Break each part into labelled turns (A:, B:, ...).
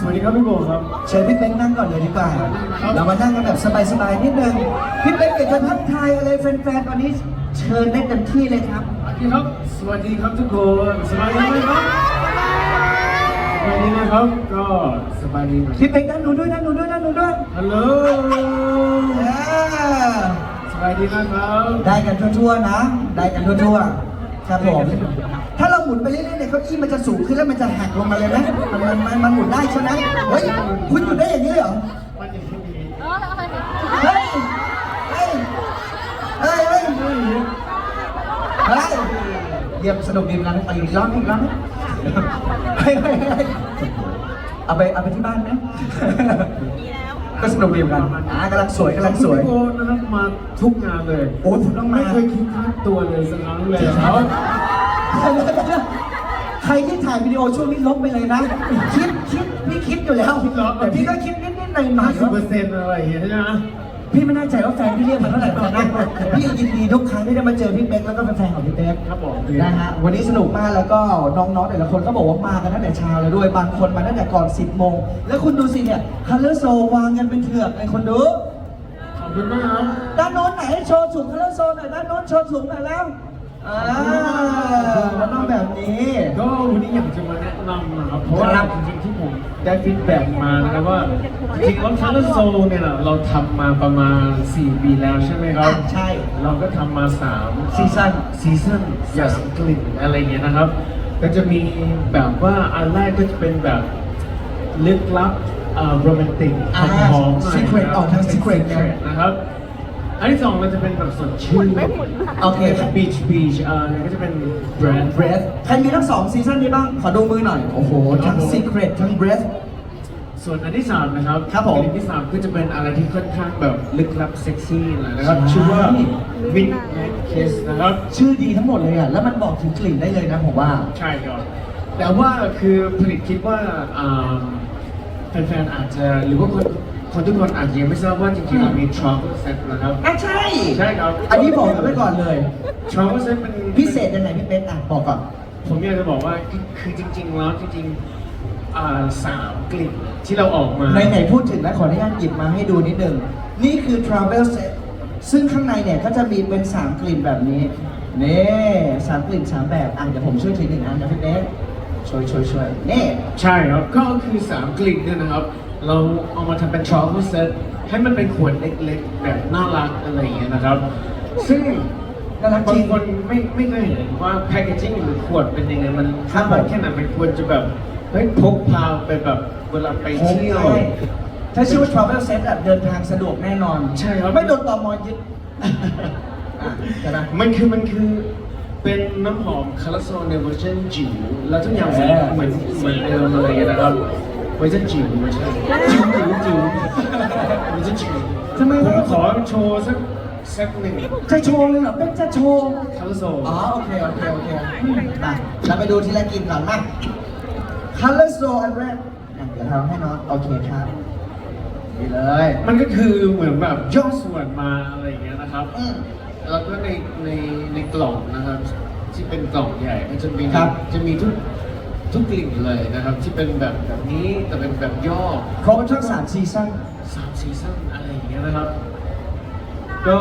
A: สวัสดีครับพี่โบครับ
B: เชิญพี่เป๊กนั่งก่อนเลยดีกว่า เรามานั่งกันแบบสบายๆนิดนึง พี่เป๊กอยากจะทักทายอะไรแฟนๆตอนนี้ เชิญได้เต็มที่เลยครับ
A: สวัสดีครับ สวัสดีครับทุกคนสบายดีไหมครับสบายดีนะครับ ก็สบายดีไหม
B: พี่เป๊กด้านนู้นด้วยด้านนู้นด้วยด้านนู้นด้วย
A: ฮัลโหล
B: อ่า
A: สบายดีนะครับ
B: ได้กันทั่วๆนะ ได้กันทั่วๆ ครับผม ถ้าเราห มุนไปเรื่อยๆเนี่ยเก้าอี้มันจะสูงขึ้นแล้วมันจะหักลงมาเลยไหมมันมันมันมันหมุนได้ใช่ไหมเฮ้ยคุณหยุดได้อย่างนี้เลยเหรอ
A: มันอย่างนี้
B: เฮ้ยเฮ้ยเฮ้ยเฮ้ยเฮ้ยเยี่ยมสนุกดีเหมือนกันไปอีกรอบหนึงอีกรอบหนึงเฮ้ยเฮ้ยเฮ้ยเอาไปเอาไปที่บ้านไหมก็สนุกดีเหมือนกันอ่ากำลังสวยกำลังสวย
A: พี่โบนะครับมาทุกงานเลย
B: โอ้ยผมต้องมา
A: ไม่เคยคิดค่าตัวเลยสักครั้งเลยครับ
B: ใครที่ถ่ายวิดีโอช่วงนี้ลบไปเลยนะ คิดคิดพี่คิดอยู่แล้วแต่พี่ก็คิดนิดๆหน่อย
A: ห้าสิบเปอร์เซ็นต์อะไรอย่างเงี้ยใช่ไหม
B: พี่ไม่แน่ใจว่าแฟนพี่เรียกมาเท่าไหร่ตอนนั้นพี่ยินดีทุกครั้งที่ได้มาเจอพี่เป๊กแล้วก็เป็นแฟนของพี่เป๊ก
A: ครับผม
B: นะฮะวันนี้สนุกมากแล้วก็น้องๆแต่ละคนก็บอกว่ามากันตั้งแต่เช้าเลยด้วยบางคนมาตั้งแต่ก่อน 10โมงแล้วคุณดูสิเนี่ยคัลเลอร์โซวางกันเป็นเถือกเลยคนดู
A: ขอบคุณมากครับ
B: ด้านโน้นไหนโชว์ถุงคัลเลอร์โซหน่อยด้านโน้นโชว์ถุงหน่อยแล้ว อ่ามันต้องแบบนี้
A: ก็วันนี้อยากจะมาแนะนำนะครับ เพราะว่า
B: ครับ
A: จริงๆที่ผมได้ฟีดแบ็กมานะครับว่าจริงๆแล้วทันโซเนี่ยนะเราทำมาประมาณ 4 ปีแล้วใช่ไหมครับ
B: อะใช่
A: เราก็ทำมา3
B: ซีซั่น
A: ซีซั่นอย่าสกลิ่นอะไรเงี้ยนะครับ ก็จะมีแบบว่าอันแรกก็จะเป็นแบบลึกลับโรแมนติก
B: อ่า
A: หอมๆหน่อย
B: secret ออกทาง secret นะ
A: นะครับ อันที่สองเราจะเป็นแบบสดชื่น
B: โอเค
A: บีชบีชอ่าก็จะเป็นแบรนด์
B: Breath ใครมีทั้งสองซีซั่นนี้บ้าง ขอดูมือหน่อย โอ้โห ทั้ง Secret ทั้ง Breath
A: ส่วนอันที่สามนะครับ
B: ครับผม
A: อันที่สามก็จะเป็นอะไรที่ค่อนข้างแบบลึกลับเซ็กซี่เลยนะครับ
B: ใช่
A: ชื่อว่า Midnight Kiss นะครับ
B: ชื่อดีทั้งหมดเลยอะ แล้วมันบอกถึงกลิ่นได้เลยนะผมว่า
A: ใช่ครับ แต่ว่าคือผลิตคิดว่าอ่าแฟนๆอาจจะหรือว่าคน คนทุกคนอาจจะยังไม่ทราบว่าจริงๆเรามี travel set นะครับ
B: อะใช่
A: ใช่ครับ
B: อันนี้บอกกันไว้ก่อนเลย
A: travel set เป็น
B: พิเศษยังไงพี่เป๊กอะบอกก่อน
A: ผมอยากจะบอกว่าคือคือจริงๆแล้วจริงๆอ่าสามกลิ่นที่เราออกมา
B: ในไหนๆพูดถึงแล้วขออนุญาตหยิบมาให้ดูนิดนึงนี่คือ Travel Set ซึ่งข้างในเนี่ยก็จะมีเป็น 3 กลิ่นแบบนี้ นี่สามกลิ่น 3 แบบอะเดี๋ยวผมช่วยทีหนึ่งอันนะพี่เป๊กช่วยช่วยช่วยนี่
A: ใช่ครับ ก็คือสามกลิ่นเนี่ยนะครับ เราเอามาทำเป็น travel set ให้มันเป็นขวดเล็กๆ แบบน่ารักอะไรอย่างเงี้ยนะครับ ซึ่ง
B: น่ารักจ
A: บา
B: ริ
A: ง
B: ง
A: คนไม่ไม่เคยเห็นว่าแพคเกจิ้งหรือขวดเป็นยังไง มัน
B: ครับ
A: น่ารัก
B: ผม
A: แค่ไหนมันควรจะแบบเฮ้ยพกพาไปแบบเวลาไปเที่ยว
B: ใช่ถ้าชื่อว่า Travel Set แบบเดินทางสะดวกแน่นอน
A: ใช่ครับ
B: ไม่โดนตอมอยึดอะใช่ไหม
A: มันคือมันคือเป็นน้ำหอมคาราโซในเวอร์ชันจิ๋วแล้วทุกอย่างเหมือน
B: เออ
A: เหมือนเหมือนเดิมอะไรอย่างเงี้ยนะครับ เวอร์ชันจิ๋วไม่ใช่จิ๋วจิ๋วจิ๋วมันจิ๋ว
B: ทำไม
A: ผม
B: ล่ะ
A: ขอโชว์สักสักหนึ่ง
B: จะโชว์เลยเหรอเป็นจะโชว์
A: คาราโซ
B: อ๋อโอเคโอเคโอเคมาเราไปดูทีละกลิ่นก่อนมา Color Soul อันแรกเดี๋ยวทำให้น้องโอเคครับนี่เลย
A: มันก็คือเหมือนแบบย่อส่วนมาอะไรอย่างเงี้ยนะครับแล้วก็ในในในกล่องนะครับ ที่เป็นกล่องใหญ่มันจะมีจะมีทุก ทุกกลิ่นเลยนะครับ ที่เป็นแบบแบบนี้แต่เป็นแบบย่อ
B: ครบทั้งสามซีซั่น
A: สามซีซั่นอะไรอย่างเงี้ยนะครับ ก็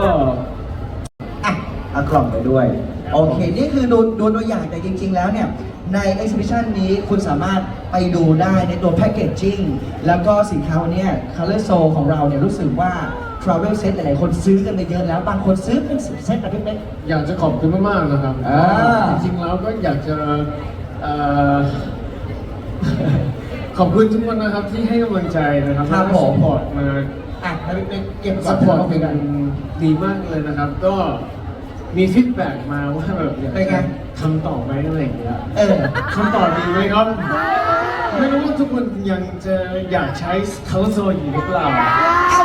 B: อะเอากล่องไปด้วย โอเค นี่คือดูดูตัวอย่างแต่จริง ๆ แล้วเนี่ย ใน exhibition นี้คุณสามารถไปดูได้ในตัวแพ c เกจจิ้งแล้วก็สินค้าวันเนี้ย Color Soul ของเราเนี่ยรู้สึกว่า Travel Set หลายๆคนซื้อกันไปเยอะแล้ว บางคนซื้อเป็นสิบเซตนะพี่เป๊ก
A: อยากจะขอบคุณมากๆนะครับ
B: อ่า
A: จริงๆแล้วก็อยากจะเอ่อ ขอบคุณทุกคนนะครับที่ให้กำลังใจนะครับ
B: ครับ
A: แล้วก็
B: ผม
A: สปอร์ตมา
B: อะให้พี่เป๊กเก็บ
A: ส
B: ก่อน
A: ปอร์ต
B: เดี๋ยว
A: กั
B: เรา
A: น
B: คุยกัน
A: ดีมากเลยนะครับ ก็มีฟีดแบ็กมาว่าแบบอยาก
B: เป็นไง
A: จะทำต่อไหมอะไรอย่างเงี้ย
B: เออ
A: คำตอบดีไหมครับ ไม่รู้ว่าทุกคนยังจะอยากใช้คาร์โซอยู่หรือเปล่า
B: เอ้า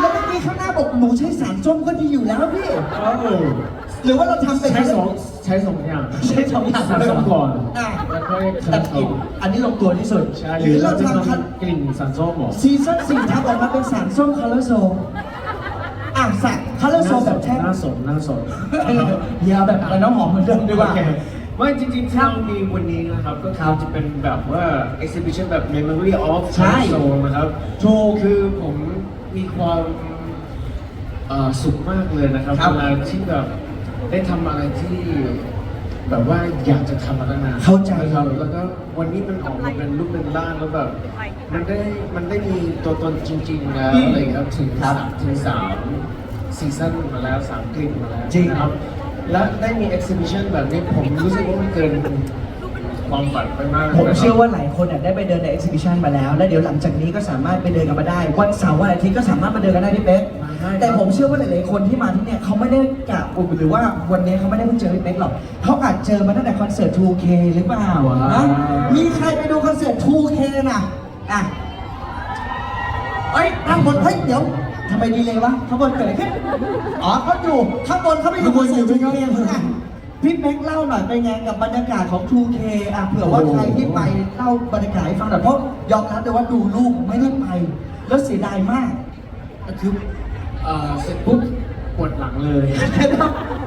B: แล้วเมื่อกี้ข้างหน้าบอกหนูใช้สารส้มก็ดีอยู่แล้วพี่
A: เอ้า
B: หรือว่าเราทำเป็น
A: ใช้สองใช้สองอย่าง
B: ใช้สองอย่าง
A: สารส้มก่อน
B: อะ
A: แล้วค่อย
B: ตัด
A: ทำ
B: ก
A: ต่
B: ลิ่
A: อน
B: อันนี้ลงตัวที่สุด
A: ใช่
B: ห
A: ห
B: รื
A: รืออ
B: เรา
A: เราจะ
B: ทำคัน
A: ทำกลิ่นสารส้มเหรอ
B: ซีซั่นสี่ทำออกมาเป็นสารส้มคาร์โซอะสักคาร์โซแบบแท้
A: น่าสนน่าสน
B: อย่าแบบอะไรน้ำหอมเหมือนเดิมดีกว่า
A: โอเคว่าจริงๆที่เรามีวันนี้นะครับ ก็คือจะเป็นแบบว่า exhibition แบบ memory of
B: ใช่
A: Soul นะครับ
B: ถูก
A: คือผมมีความเอ่อสุขมากเลยนะครับ
B: ครับ
A: เวลาที่แบบ ได้ทำอะไรที่ แบบว่าอยากจะทำมาตั้งนาน
B: เข้าใจ
A: นะครับแล้วก็วันนี้มันออกมาเป็นรูปเป็นร่างแล้วแบบมันได้มันได้มีตัวตนจริงๆแล้ว
B: อืม
A: อะไรครับถึง
B: ครับ
A: สามถึงสามซีซั่นมาแล้วสามคลิปมาแล้ว
B: จริง
A: นะครับและได้มี exhibition แบบนี้ผมรู้สึกว่ามันเกินความฝันไปมากลย
B: ผม
A: นะครับ
B: เชื่อว่าหลายคนเนี่ยได้ไปเดินใน exhibition มาแล้ว แล้วเดี๋ยวหลังจากนี้ก็สามารถไปเดินกันมาได้ วันเสาร์วันอาทิตย์ก็สามารถมาเดินกันได้พี่เป๊ก
A: มาได้
B: แต่ผมเชื่อว่าหลายๆคนที่มาที่เนี่ยเขาไม่ได้กะหรือว่าวันนี้เขาไม่ได้เพิ่งเจอพี่เป๊กหรอกเขาอาจเจอมาตั้งแต่คอนเสิร์ต 2K หรือเปล่าอะฮะมีใครไปดูคอนเสิร์ต 2K น่ะอะเอ้ยข้างบนเฮ้ยเดี๋ยวทำไมดีเลยวะข้างบนเกิดอะไรขึ้นอ๋อเขาอยู่ข้างบนเขาไปดูคอนเสิร์ต 2K อะพี่เป๊กเล่าหน่อยเป็นไงกับบรรยากาศของ 2K อะเผื่อว่าใครที่ไปเล่าบรรยากาศให้ฟังหน่อยเพราะยอมรับเลยว่าดูรูปไม่ได้ไปแล้วเสียดายมาก
A: ก็คือ เอ่อเสร็จปุ๊บปวดหลังเลย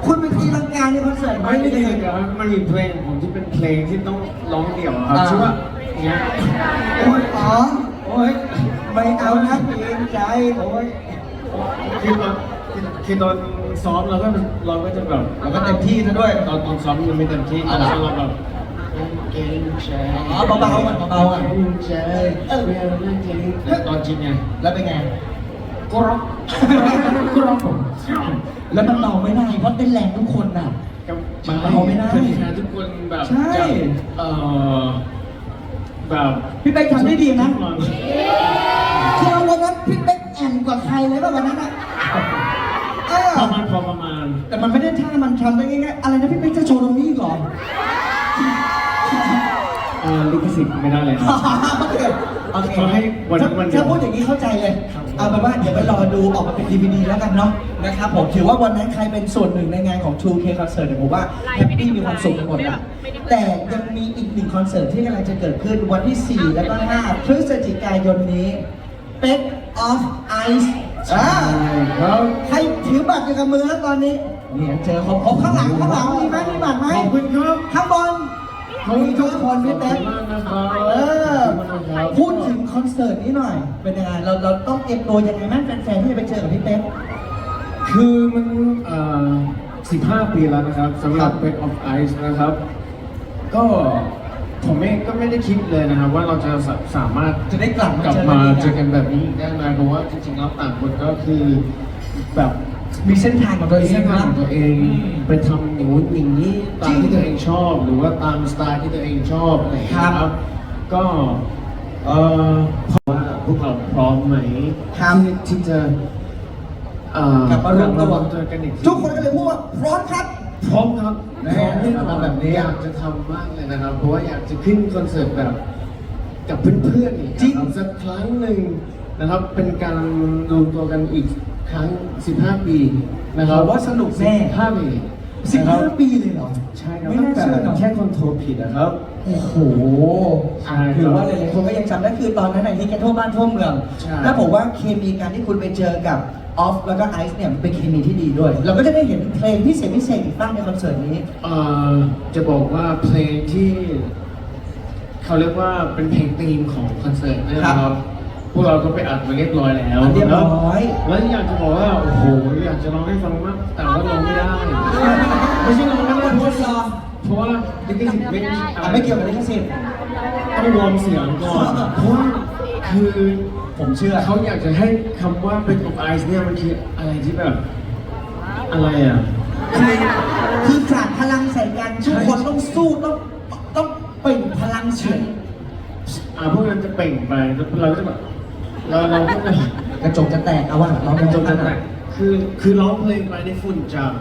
B: คุณเป็นตีลังกาในคอนเสิร์ตไหม
A: ไม่ได้เลยครับมันมีเพลงของผมที่เป็นเพลงที่ต้องร้องเดี่ยวครับ
B: อ่า
A: ชื่อว่าเนี้ย
B: โอ้ยอ๋อ
A: โอ้ย
B: ไม่เอานะเกรงใจ
A: โอ้ย คือตอนคือตอนซ้อมเราก็เราก็จะแบบ
B: เราก็เต็มที่ซะด้วย
A: ตอนตอนซ้อมยังไม่เต็มที่ต
B: อ่า
A: อนซ้อมเราแบบเกรงใจ
B: อ๋อเบาๆอะเบาๆอะ
A: เกรงใจเออแล้วตอนจริงไง
B: แล้วเป็นไง
A: กรอกกรอกผม
B: แล้วมันเบาไม่ได้เพราะเต้นแรงทุกคนน่ะ มันเบาไม่ได้
A: แฟนๆทุกคนแบบ
B: ใช่
A: จะเอ่อแบบ
B: พี่เป๊กทำได้ดีนะ
A: ทุกคน
B: คือวันนั้นพี่เป๊กแอนกว่าใครเลยป่ะวันนั้นอะเออ
A: ประมาณพอประมาณ
B: แต่มันไม่ได้ท่ามันทำได้ง่ายๆอะไรนะพี่เป๊กจะโชว์ตรงนี้อีกเหรอ
A: เอ่อลิขสิทธิ์ไม่ได้เลยนะ
B: โอเค โอเค
A: เขาให้วันนั้นวันเดียว
B: ถ้าพูดอย่างนี้เข้าใจเลย
A: ครับ
B: เอาเป็นว่าเดี๋ยวไปรอดูออกมาเป็น DVD แล้วกันเนาะนะครับผมถือว่าวันนั้นใครเป็นส่วนหนึ่งในงานของ 2K Concert เนี่ยผมว่าแฮปปี้มีความสุขกันหมดอะแต่ยังมีอีกหนึ่งคอนเสิร์ตที่กำลังจะเกิดขึ้นวันที่ 4 และก็ 5 พฤศจิกายนนี้เป็ of Ice อ่า
A: ครับ
B: ใครถือบัตรอยู่กับมือแล้วตอนนี้เนี่ยเจอของผมข้างหลังข้างหลังมีไหมมีบัตรไหม
A: ขอบคุณครับ
B: ข้างบน มีทุกคนพี่เป๊ก
A: ขอบคุณมากนะครับ
B: เออ
A: ขอบคุณมากครับ
B: พูดถึงคอนเสิร์ตนี้หน่อย เป็นยังไงเราเราต้องเตรียมตัวยังไงแม่แฟนๆที่จะไปเจอกับพี่เป๊ก
A: คือมันเอ่อ15ปีแล้วนะครับสำหรับ Break of Ice นะครับ ก็ผมเองก็ไม่ได้คิดเลยนะครับ ว่าเราจะสาสามารถ
B: จะได้กลับมาก
A: ลับ
B: เจอ
A: มา
B: กันอีก
A: เจอกันแบบนี้ได้ไหมเพราะว่าจริงๆแล้วต่างคนก็คือแบบ
B: มีเส้นทางของตัวเอง
A: เส้นทางของตัวเอง
B: อืม
A: ไปทำอย่างนู้นอย่างนี้ตามที่ตัวเองชอบหรือว่าตามสไตล์ที่ตัวเองชอบอะไรอย่างเงี้ย
B: ครับ
A: ก็เอ่อเพราะว่าพวกเราพร้อมไหม
B: ครับ
A: ที่ที่จะเอ่อก
B: ลับมารวมตัว
A: เจอกันอีกที
B: ทุกคนก็เลยพูดว่าพร้อมครับ
A: พร้อมครับ
B: แน่
A: พร้อมที่จะ
B: ทำแบบนี้
A: อยากจะทำมากเลยนะครับ เพราะว่าอยากจะขึ้นคอนเสิร์ตแบบ กับเพื่อนๆอีก
B: จริง
A: ครับสักครั้งหนึ่งนะครับเป็นการรวมตัวกันอีก ครั้ง 15 ปีนะครับ
B: ผมว่าสนุกแน่
A: 15ปี
B: สิบ
A: นะครับ
B: ห้าปีเลยเหรอ
A: ใช่ครับ
B: ไม่น่า
A: ตั้ง
B: เชื่อ
A: แต่
B: เนอะ
A: แค่คอนโทรลผิดนะครับ
B: โอ้โห
A: ใช่ครับ
B: ถือว่าหลายๆคนก็ยังจำได้คือตอนนั้นในที่แกทั่วบ้านทั่วเมือง
A: ใช่
B: แล้วผมว่าเคมีการที่คุณไปเจอกับออฟแล้วก็ไอซ์เนี่ยมันเป็นเคมีที่ดีด้วย เราก็จะได้เห็นเพลงพิเศษพิเศษอีกบ้างในคอนเสิร์ตนี้
A: เอ่อจะบอกว่าเพลงที่ เขาเรียกว่าเป็นเพลงธีมของคอนเสิร์ตนะค
B: ครั
A: รับ
B: บ
A: พวกเราก็ไปอัดมาเรียบร้อยแล้ว
B: อัดเรียบร้อย
A: แล้วอยากจะบอกว่าโอ้โหอยากจะร้องให้ฟังมากแต่ว่าร้องไม่ได้ไม่ใช่ร้องไม่ได้เพราะว่าเพราะว่าลิขสิทธิ์ไม่
B: อะไม่เกี่ยวกับลิขสิทธิ์
A: ต้องวอร์มเสียงก่อนเพราะว่าคือ
B: ผมเชื่อ
A: เขาอยากจะให้คำว่าเป็นของไอซ์เนี่ยมันคืออะไรที่แบบ อะไรอะ
B: คือคือสาดพลังใส่กันทุกคนต้องสู้ต้องต้องเปล่งพลังเฉียง
A: อ่าพวกนั้นจะเปล่งไปแล้วเราก็จะแบบ เราเราก็จะ
B: กระจกจะแตกเอาว่ะเรา
A: กระจกจะแตกคือคือร้องเพลงไปในฝุ่นจาก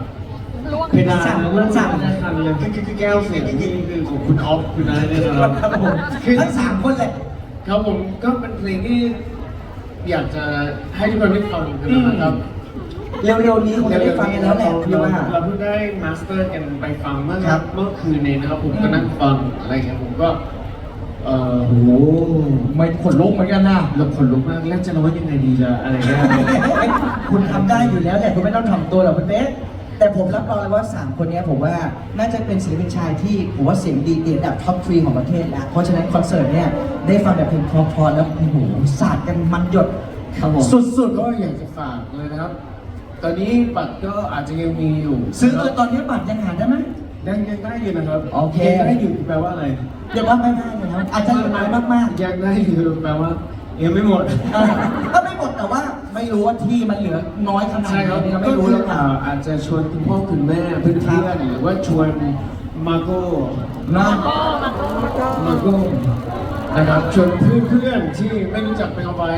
A: เพดานแล้วก็สั่นคันเลยคือคือแก้วเสียงนี่คือของคุณออฟคุณอะไรเนี่ยนะครับ
B: ครับผม
A: คือ
B: ทั้งสามคนเลย
A: ครับผมก็เป็นเพลงที่อยากจะให้ทุกคนได้ฟังกันนะครับ
B: เร็วๆนี้คงจะได้ฟังกันแล้วแหละพี่ว่า
A: เราเพิ่งได้มาสเตอร์กันไปฟังเมื่อ
B: ครับ
A: เมื่อคืนนี้นะครับผมก็นั่งฟังอะไรอย่างเงี้ยผมก็ เอ่อ
B: โอ้โหไม่ขนลุกเหมือนกันนะ
A: เราขนลุกมากแล้วจะร้องยังไงดีจะอะไรเงี้ย
B: คุณทำได้อยู่แล้วแหละคุณไม่ต้องถ่อมตัวหรอกคุณเป๊กแต่ผมรับรองเลยว่า 3 คนเนี้ยผมว่าน่าจะเป็นศิลปินชายที่ผมว่าเสียงดีติดอันดับท็อปทรีของประเทศแล้ว เพราะฉะนั้นคอนเสิร์ตเนี่ยได้ฟังแบบเพลงเพอๆแล้วโอ้โหสาดกันมันหยด
A: ครับผม
B: สุด
A: ก็อยากจะฝากเลยนะครับ ตอนนี้บัตรก็อาจจะยังมีอยู่
B: ๆซื้อเออตอนนี้บัตรยังหาได้ไหม
A: ยังยังได้อยู่นะครับ
B: โอเค
A: ยังได้อยู่แปลว่าอะไร
B: เดี๋ยวว่าไม่ได้เลยครับอาจจะเหลือน้อยมากๆ
A: ยังได้อยู่แปลว่ายังไม่หมด
B: เออก็ไม่หมดแต่ว่าไม่รู้ว่าที่มันเหลือน้อยขนาด
A: ใช่
B: ไหน
A: ครับ
B: เนี่ย
A: ก็
B: ไม่รู้
A: คือ
B: แล้ว
A: อ่าอาจจะชวนคุณพ่อคุณแม่เพื่อนๆหรือว่าชวนมาโก้
B: นะ
A: มาโก้นะครับชวนเพื่อนๆที่ไม่รู้จักเป็นเอาไว้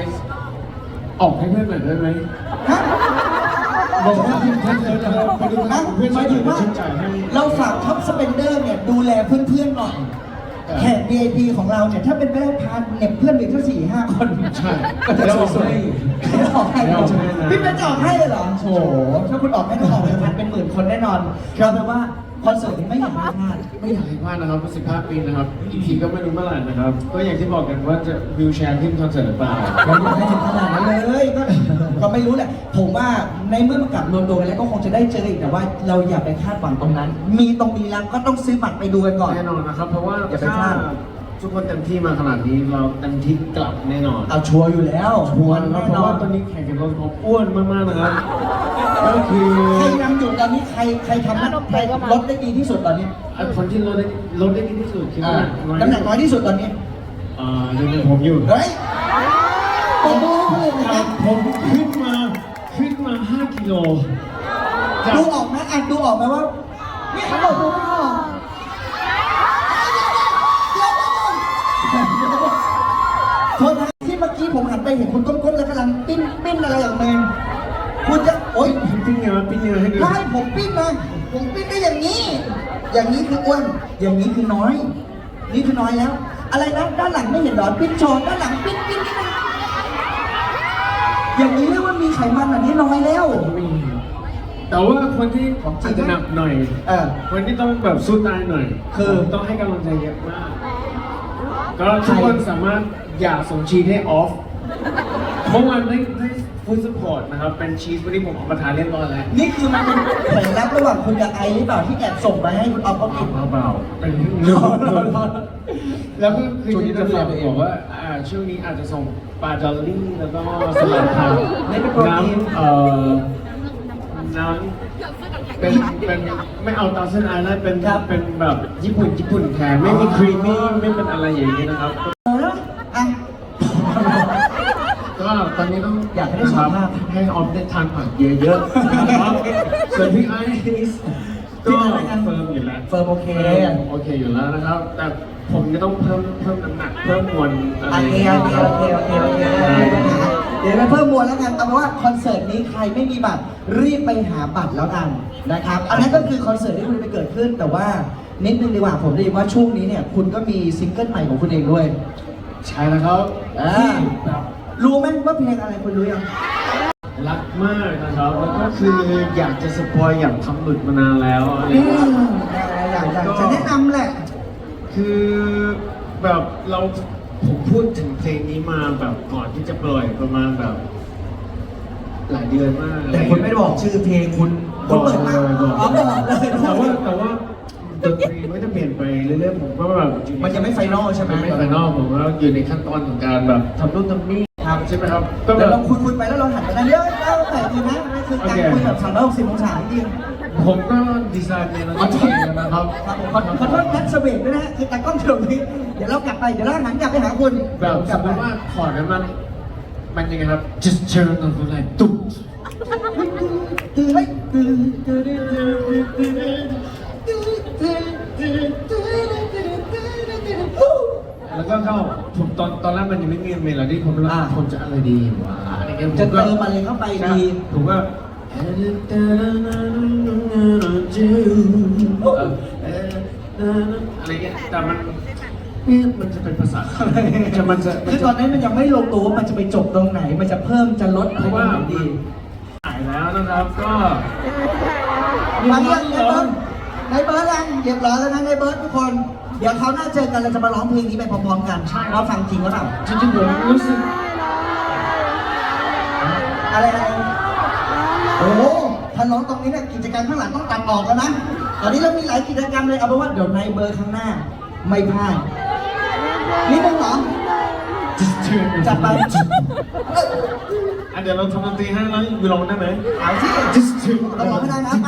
A: ออกให้เพื่อนหน่อยได้ไหม
B: ฮะ
A: บอกว่าถ้าเธอจะไปดู
B: ฮะ
A: เพื่อน
B: ห
A: ๆ
B: มายถึงว่า
A: ฉันจ่ายให้
B: เราฝากท็อปสเปนเดอร์เนี่ยดูแลเพื่อนๆหน่อย
A: เออ
B: แขก VIP ของเราเนี่ยถ้าเป็นไปได้พาเหน็บเพื่อนไปแค่สี่ห้าคน
A: ใช่
B: ก็จะ
A: แล้วออก
B: สวย
A: ให้
B: ๆแล้วออกให้
A: แล้วออกให้นะ
B: พี่เป็นจะออกให้เลยเหรอโอ้โหถ้าคุณออกให้ก็ออกเลยพันเป็นหมื่นคนแน่นอนครับแปลว่า คอนเสิร์ตนี้ไม่อยากให้พลาด
A: ไม่อยากให้พลาดนะครับ15ปีนะครับ อีกทีก็ไม่รู้เมื่อไหร่นะครับ ก็อย่างที่บอกกันว่าจะวิวแชร์ขึ้นคอนเสิร์ตหรือเปล่า
B: เราอยากให้ถึงขนาดนั้นเลยก็ก็ไม่รู้แหละ ผมว่าในเมื่อมันกลับรวมตัวกันแล้วก็คงจะได้เจออีกแต่ว่าเราอย่าไปคาดหวังตรงนั้น มีตรงนี้แล้วก็ต้องซื้อบัตรไปดูกันก่อน
A: แน่นอนนะครับ เพราะว่า
B: อย่าไปพลาด
A: ทุกคนเต็มที่มาขนาดนี้เราเต็มที่กลับแน่นอน
B: เอาชัวร์อยู่แล้ว
A: ชัวร์นะ
B: แน่
A: เพราะ
B: นอ
A: ว่าน ตอนนี้แข่งกันรถของอ้วนมากๆนะครับ ก็คือ
B: ใครนำอยู่ตอนนี้ใครใครทำหน้าใครลดได้ดีที่สุดตอนนี้
A: ไอ้คนที่ลดได้ลดได้ดีที่สุดคือ
B: อ่า
A: น้อย
B: น้ำหนักน้อยที่สุดตอนนี้
A: อ่ายังเป็นผมอยู่
B: เฮ้ยโอ้โหเลย
A: ค
B: นะ
A: รับผมขึ้นมาขึ้นมา 5 กิโลจาก
B: ดูออกไหมอะดูออกไหมว่าเนี่ยเขาบอกดูไม่ออกโทษนะที่เมื่อกี้ผมหันไปเห็นคุณก้มๆแล้วกำลังปิ้นปิ้นอะไรอย่าง เงิ
A: นปิ้งเงินให้ดู
B: ถ้าให้ผมปิ้นนะผมปิ้นได้อย่างนี้ อย่างนี้คืออ้วน อย่างนี้คือน้อย นี่คือน้อยแล้ว อะไรนะด้านหลังไม่เห็นหรอปิ้นโชว์ด้านหลังปิ้นปิ้นปิ้นอย่างนี้เรียกว่ามีไขมันแบบนี้น้อยแล้ว
A: แต่ว่าคนที่อาจจะหนักหน่อย
B: เออ
A: คนที่ต้องแบบสู้ตายหน่อย
B: คือ
A: ต้องให้กำลังใจเยอะมาก ก็ทุกคนสามารถอย่าส่งชีสให้ออฟเพราะว่าได้ได้ ฟู้ดสปอร์ตนะครับ เป็นชีสวันนี้ผมเอามาทานเรียบร้อยแล้ว
B: นี่คือมันเป็นผลลัพธ์ระหว่างคุณกับไอซ์หรือเปล่าที่แอบส่งไปให้คุณออฟเขากิน
A: เบาๆเป็นเรื่องแล้วก็คือที่จะฝากบอกว่าอ่าช่วงนี้อาจจะส่งปลาจอลลี่แล้วก็สลัดผัก
B: นี่เป็นโปรตีน
A: น้ำเอ่อน้ำเป็นเป็นไม่เอาตาเส้นไอแล้วเป็น
B: ครับ
A: เป็นแบบญี่ปุ่นญี่ปุ่นแทนไม่มีครีมมี่ไม่เป็นอะไรอย่างนี้นะครับ
B: เก็
A: ตอนนี้ต้อง
B: อยากให้ได้สุขภาพ
A: ให้ออฟได้ทานผักเยอะๆนะครับส่วนพี่ไอซ์ก็
B: พี่ไอซ์นะครับ
A: เฟิร์มอยู่แล้ว
B: เฟิร์มโอเค
A: โอเคอยู่แล้วนะครับ แต่ผมจะต้องเพิ่มเพิ่มน้ำหนักเพิ่มมวลอะไร
B: โอเคโอเคโอเคโอเคโอเคเดี๋ยวไปเพิ่มมวลแล้วกันเอาเป็นว่าคอนเสิร์ตนี้ใครไม่มีบัตรรีบไปหาบัตรแล้วกันนะครับ อันนั้นก็คือคอนเสิร์ตที่คุณไปเกิดขึ้น แต่ว่านิดนึงดีกว่าผมได้ยินว่าช่วงนี้เนี่ยคุณก็มีซิงเกิลใหม่ของคุณเองด้วย
A: ใช่แล้วครับ
B: อ่า
A: ที่แบบ
B: รู้ไหมว่าเพลงอะไรคุณรู้ยัง
A: รักมากนะครับแล้วก็คืออยากจะสปอยอยากทำหลุดมานานแล้วอะไร
B: อื
A: อย่างเงี้ย
B: มอยากอยากจะแนะนำแหละ
A: คือแบบเราผมพูดถึงเพลงนี้มาแบบก่อนที่จะปล่อยประมาณแบบ หลายเดือนมากอะร
B: แต่
A: อย่าง
B: คุณ
A: เงี้ย
B: ไม่ได้บอกชื่อเพลงคุณคุณเปิดมา
A: บอก
B: อ๋อบอกเลย
A: แต่ว่าแต่ว่าดนตรีมันจะเปลี่ยนไปเรื่อยๆผมก็แบบอยู่ใมั
B: นยังไม่ไฟนอลใช่ไหม
A: นไม่ไฟนอลผมก็อยู่ในขั้นตอนของการแบบทำนู่นทำนี่
B: ครับ
A: ใช่ไหมครับก็แบ
B: เดี๋ยว
A: บ
B: เราคุยคุยไปแล้วเราหันไปนั่นเดี๋ยวเอาแต่ดีนะนั่นคือการ
A: โอเค
B: คุยแบบสามร้อยหกสิบองศาจริง
A: ผมก็ดีไซน์เพลงแล้วก็เพลงนะครับ
B: ครับผมขอขอโทษนัทสเวกด้วยนะคือตากล้องเฉยนี้เดี๋ยวเรากลับไปเดี๋ยวเราหันกลับไปหาคุณ
A: แบบ
B: ก
A: ส
B: ลั
A: ม
B: บ
A: ม
B: ไป
A: ติว่าคอร์ดนั้นมันมันยังไงครับ just turn on the light ตุ๊บ
B: ตื่นไหมตื่นตื่น
A: แล้วก็เข้าผมตอนตอนแรกมันยังไม่มีเมโลดี้ผมเลย
B: อ่า
A: ผมจะอะไรดีวะอะไรเงี้ยผ
B: จะ
A: ก็
B: เติมอะไรเข้าไป
A: ใช่
B: ดี
A: ผมก็อะไรเงี้ยแต่มันเนี่ยมันจะเป็นภาษาอะไรจะมันจะมั
B: คือ
A: จะ
B: ตอนนั้นมันยังไม่ลงตัวว่ามันจะไปจบตรงไหน มันจะเพิ่มจะลด
A: เพราะว่า
B: ตงไหนดี
A: หายแล้วนะครับก็
B: มาเรียกในเบิร์ด ในเบิร์ดยังเรียบร้อยแล้วนะในเบิร์ดทุกคน เดี๋ยวเขาวหน้าเจอกันเราจะมาร้องเพลงนี้ไปพร้อมๆกันว่าฟังจริงหรือเปล่า
A: จริงๆผมรู้สึก
B: อะไรอะไรโอ้โหทาร้องตรงนี้เนี่ยกิจกรรมข้างหลังต้องตัดออกแล้วนะตอนนี้เรามีหลายกิจกรรมเลยเอาเป็นว่าเดี๋ยวในเบอร์ข้างหน้า ไม่พลาดนี่มึงเหรอจัดไป
A: อะเดี๋ยวเราทำดนตรีให้แล้วอยู่ลองได้ไหม
B: เอาสิต้องร้องไม่ได้นะไป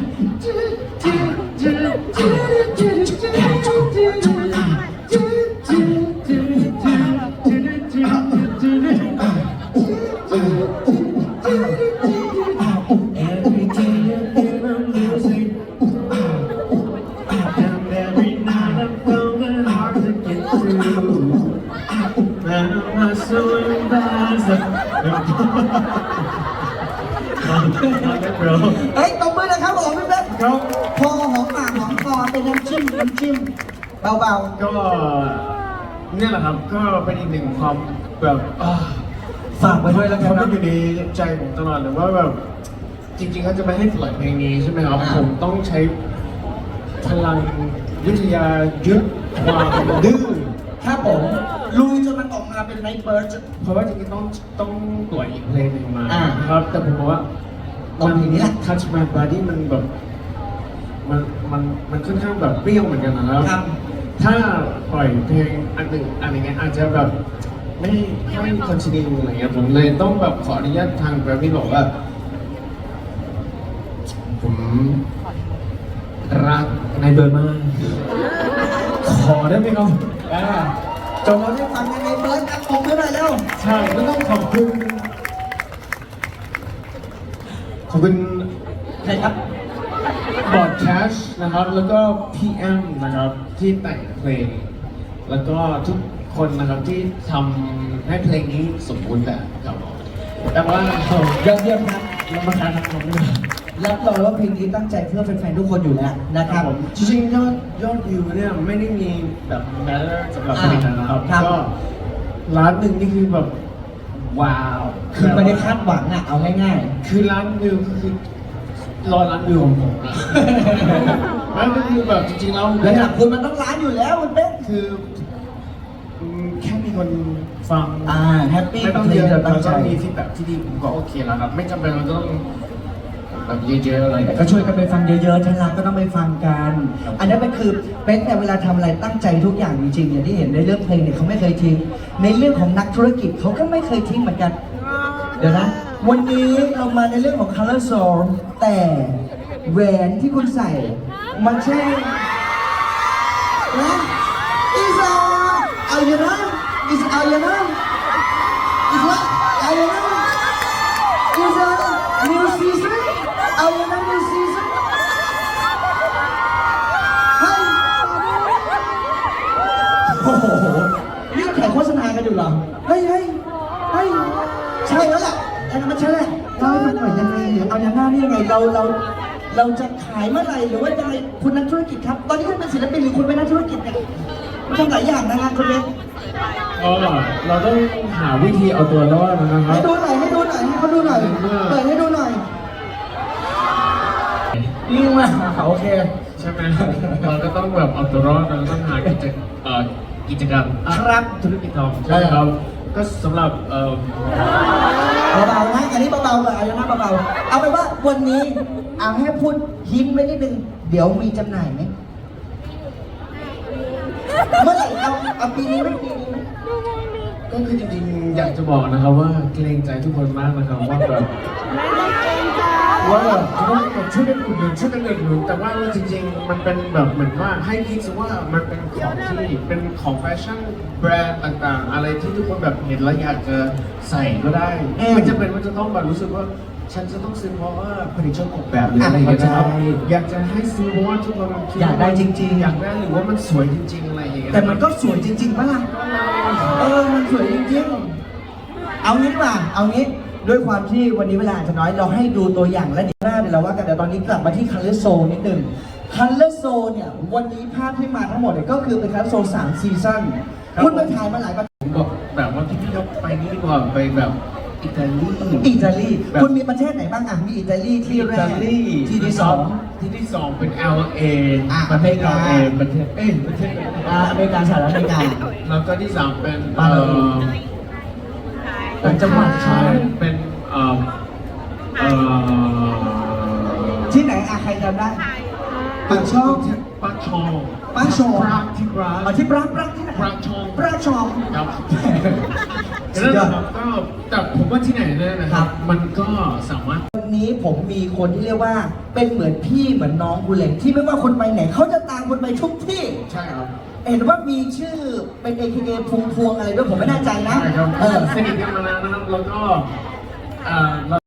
B: ครับ ก็เป็น
A: อีกหนึ่งความแบบอ่า
B: ๆฝากไว้ด้วยแล้วกัน
A: เขา
B: นะ
A: ก็อยู่ในใจผมตลอดเลยว่าแบบจริงๆเขาจะไม่ให้ปล่อยเพลงนี้ใช่ไหมครับ
B: อ่า
A: ผมต้องใช้พลังวิทยายึดความดื้อ
B: ครับผม ลุยจนมันออกมาเป็นไนท์เบิร์ด
A: เพราะว่าจริงๆต้องต้องปล่อยอีกเพลงหนึ่งมา
B: อ่า
A: ครับ แต่ผมบอกว่า
B: ตรงนี้แหละ
A: ทัชมาบอดี้มันแบบ มันมันมันค่อนข้างแบบเปรี้ยวเหมือนกันนะครับ
B: ครับ
A: ถ้าปล่อยเพลงอันหนึ่งอันอย่างเงี้ยอาจจะแบบไม่ไม่คอนติเนียอะไรเงี้ยผมเลยต้องแบบขออนุญาตทางแกรมมี่บอกว่า ผมรักนายเบิร์ดมากขอได้ไหมครับอ่า
B: จนเราได้ฟังในไนท์เบิร์ดครับผมไม่ได้แล้ว
A: ใช่ก็ต้องขอบคุณ ขอบคุณ
B: ใครครับ
A: บอดแคชนะครับ แล้วก็ PM นะครับ ที่แต่งเพลง แล้วก็ทุกคนนะครับที่ทำให้เพลงนี้สมบูรณ์แบบครับผมแต่ว่าย
B: อดเยี่ยมครับ
A: เรามาทานขนมกัน
B: รับรองว่าเพลงนี้ตั้งใจเพื่อแฟนๆทุกคนอยู่แล้วนะค
A: ค
B: รั
A: รั
B: บบ
A: ผมจริงๆยอดยอดวิวเนี่ยไม่ได้มีแบบแมทสำหรับเพลงนั้นนะครับ
B: ครับ
A: ก็ล้านหนึ่งนี่คือแบบว้าว
B: คือไม่ได้คาดหวังอะเอาง่าย
A: คือล้านวิวก็คือ รอล้านวิวของผมนะมันก็คือแบบจริงๆแล้ว
B: ๆระดับคุณมันต้องล้านอยู่แล้วคุณเป๊ก
A: คืออืมแค่มีคนฟัง
B: อ่าแฮปปี้
A: ไม่
B: กั
A: ต้
B: บ
A: อง
B: เพล
A: เย
B: ง
A: อะ
B: ที่เรา
A: แล้
B: ตั้
A: ว
B: งใจ
A: ก็มีฟีดแบ็กที่ดีผมก็โอเคแล้วครับ ไม่จำเป็นเราต้องแบบเยอะๆอะไร
B: แต่ก็ช่วยกันไปฟังเยอะๆฉันรักก็ต้องไปฟังกัน อันนั้นเป็นคือเป็นแต่เวลาทำอะไรตั้งใจทุกอย่างจริงๆอย่างที่เห็นในเรื่องเพลงเนี่ยเขาไม่เคยทิ้ง ในเรื่องของนักธุรกิจเขาก็ไม่เคยทิ้งเหมือนกัน เดี๋ยวนะ วันนี้เรามาในเรื่องของ color zone แต่แหวนที่คุณใส่ มันใช่นะ is a อายนะ is อายนะ is what อายนะ is a new season อายนะ new season เฮ้โอ้โหนี่เราถ่ายโฆษณากันอยู่เหรอเฮ้ยเฮ้ย แล้วแหละอันนั้นมันใช่แหละเราให้ฟังหน่อยยังไงหรือเอาอย่างหน้านี่ยังไงเราเราเราจะขายเมื่อไหร่หรือว่ายังไงคุณนักธุรกิจครับ ตอนนี้คุณเป็นศิลปินหรือคุณเป็นนักธุรกิจเนี่ยมันทำหลายอย่างนะฮะคุณเบน
A: ก็เราต้องหาวิธีเอาตัวรอดนะครับ
B: ให้ดูหน่อยให้ดูหน่อยให้เขาดูหน่อยเปิดให้ดูหน่อยนี่มาโอเค
A: ใช่ไหมเราก็ต้องแบบเอาตัวรอดเราต้องหากิจเอ่อกิจกรรมอะ
B: ครับ
A: ธุรกิจทำใช่ไหมครับ ก็สำหรับเอ่อ
B: เบาๆนะอันนี้เบาๆเลยเอาอย่างนั้นเบาๆเอาไปนว่าวันนี้เอาให้พูดหินไว้นิดนึง เดี๋ยวมีจำหน่ายไหมเมื่อไหร่เอาเอาปีนี้ไหมปีนี้ไหม
A: ก็คือจริงๆอยากจะบอกนะครับว่าเกรงใจทุกคนมากนะครับว่าแบบว่าแบบจะต้องแบบช่วยกันอุดหนุนช่วยกันอุดหนุนแต่ว่าจริงๆ มันเป็นแบบเหมือนว่าให้คิดซะว่ามันเป็นของที่เป็นของแฟชั่น แบรนด์ต่างๆ อะไรที่ทุกคนแบบเห็นแล้วอยากจะใส่ก็ได้
B: อืม
A: ไม่จำเป็นว่าจะต้องแบบรู้สึกว่า ฉันจะต้องซื้อเพราะว่าผลิตชอบออกแบบหรืออะไรอย่างเงี้ยนะครับ
B: อะเข้าใจ
A: อยากจะให้ซื้อเพราะว่าทุกคนคิ
B: อยากได้จริงๆ
A: อยากได้หรือว่ามันสวยจริง ๆ อะไรอย่างเงี้ย
B: แต่มันก็สวยจริงๆปะล่ะ เออ มันสวยจริงๆ เอางี้ดีกว่า เอางี้ ด้วยความที่วันนี้เวลาอาจจะน้อย เราให้ดูตัวอย่างและเดียวหน้าเดี๋ยวเราว่ากันเดี๋ยวตอนนี้กลับมาที่ Color Zone นิดนึง Color Zone เนี่ย วันนี้ภาพที่มาทั้งหมดเนี่ยก็คือเป็น Color Zone สามซีซั่น คุณไปถ่ายมาหลายประเทศ
A: ผมบอกแบบว่าพี่พี่ๆครับไปนี่ดีกว่าไปแบบอิตาลี
B: อิตาลี
A: แบบ
B: คุณมีประเทศไหนบ้างอะมีอิตาลีที่
A: อิ
B: แร
A: ตากลี
B: ที่ที่สอง
A: ที่ที่สองเป็น LA
B: อะ
A: ประเทศ
B: อเมริกา
A: LA ประเทศเอ้ยประเทศ
B: อ่าอเมริกาสหรัฐอเมริกา
A: แล้วก็ที่สามเป็น
B: บาหลี
A: เอ่อ
B: ต่างจังหวัด
A: ใช่เป็นเอ่อเอ่อ
B: ที่ไหนอะใครจำได้ปากช่อง
A: ปากช่อง
B: ปากช่อง
A: ปากที่ปราก
B: เอาที่ปรากปรากที่ไหน
A: ปรากช่อง
B: ปรากช่อง
A: ครับ
B: สุดยอด
A: แล้วก็แต่ผมว่าที่ไหนเนี่ยนะค
B: ครั
A: รับบมันก็สามารถ
B: วันนี้ผมมีคนที่เรียกว่าเป็นเหมือนพี่เหมือนน้องคุณเลยที่ไม่ว่าคนไปไหนเขาจะตามคนไปทุกที่
A: ใช่ครับ
B: เห็นว่ามีชื่อเป็น AKA พวงพวงอะไรด้วยผมไม่แน่ใจนะ
A: ใช่ครับ
B: เออ
A: สนิทกันมานานนะครับแล้วก็เอ่อ